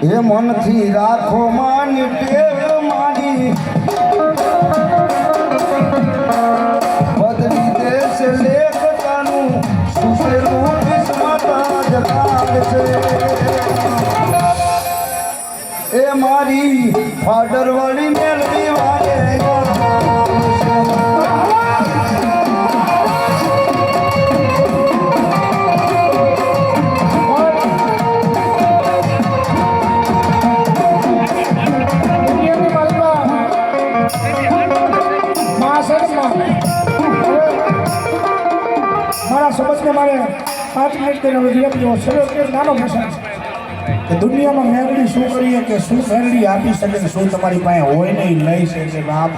એ મનથી રાખો માની ટેવ મારી બદલી દેશ લેખતાનું સુસેલું કિસ્મત જ કાગ છે. એ મારી ફાડર વાળી મેળવી વાગે સમજને મારે પાંચ મિનિટ કરીને લેવો છે છેલ્લો એક નાનો છે કે દુનિયામાં મેળવી શું કરીએ કે શું મેળવી આપી શકે શું તમારી પાસે હોય ને એ લઈ શકે બાપ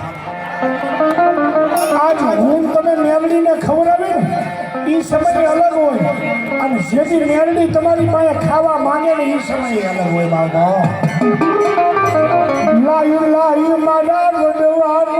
આજ હું તમે મેળવીને ખવડાવી ને એ સમય અલગ હોય. અને જેથી મેરડી તમારી પાસે ખાવા માંગે ને એ સમય અલગ હોય બાબા લાયું લાયું, મારા રડવાનું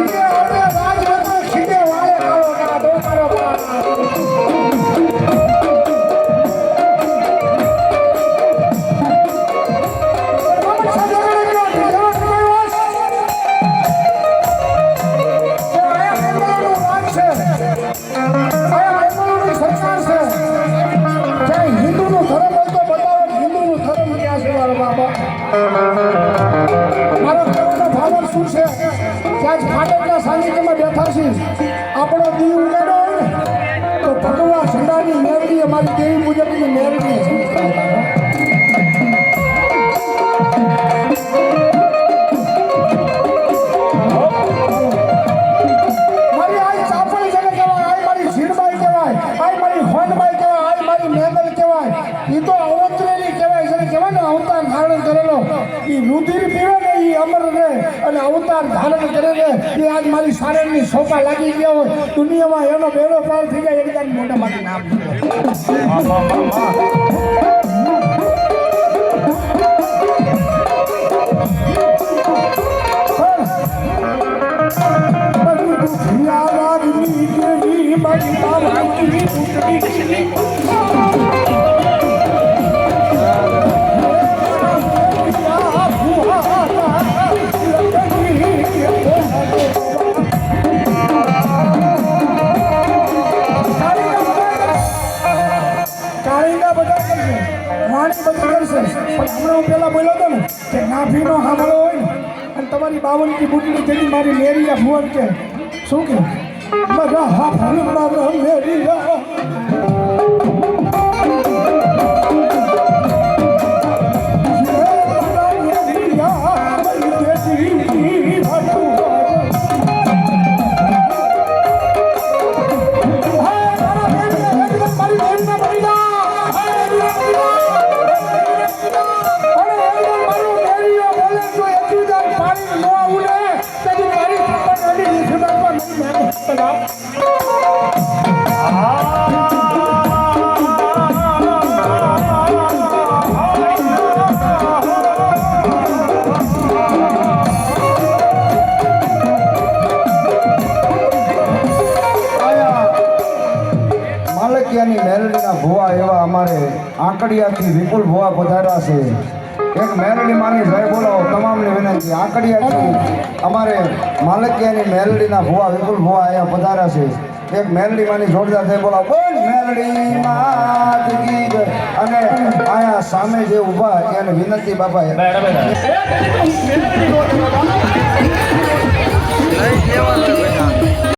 શું છે? કે આજ ફાટકના સાનિધ્યમાં બેઠા છીએ. આપણો દીવ ઉગાડો તો ભગવાન સંડાની મેળવી, અમારી દેવી મુજબની મેળવી. એ તો અવતરેલી કહેવાય છે કહેવાય ને અવતાર ધારણ કરેલો. એ રુધિર પીવે ને એ અમર રહે અને અવતાર ધારણ કરે ને એ આજ મારી સારણની સોપા લાગી ગયા હોય. દુનિયામાં એનો બેડો પાર થઈ જાય એકદમ મોટામાંથી નામ Thank મારી વાણી બધી કરશે પણ હમણાં હું પહેલાં બોલ્યો હતો ને કે નાભીનો હામળો હોય ને, અને તમારી બાવનની બુટલી જેની મારી લેરી ફુવન કે, શું કે? બધા હા ભણ મારો લેરિયા માલકિયાની મેલડીના ભુવા એવા અમારે આંકડિયાથી વિપુલ ભુવા પધાર્યા છે. એક મેલડી માની ભાઈ બોલાવો તમામને વિનંતી. આંકડિયાથી અમારે માલકિયાની મેલડીના ભૂવા વિપુલ ભૂવા અહીંયા પધાર્યા છે. એક મેલડી માની જોરદાર થઈ બોલાવો. બોલ મેલડી માતકી અને અહીંયા સામે જે ઊભા એને વિનંતી બાપા બરાબર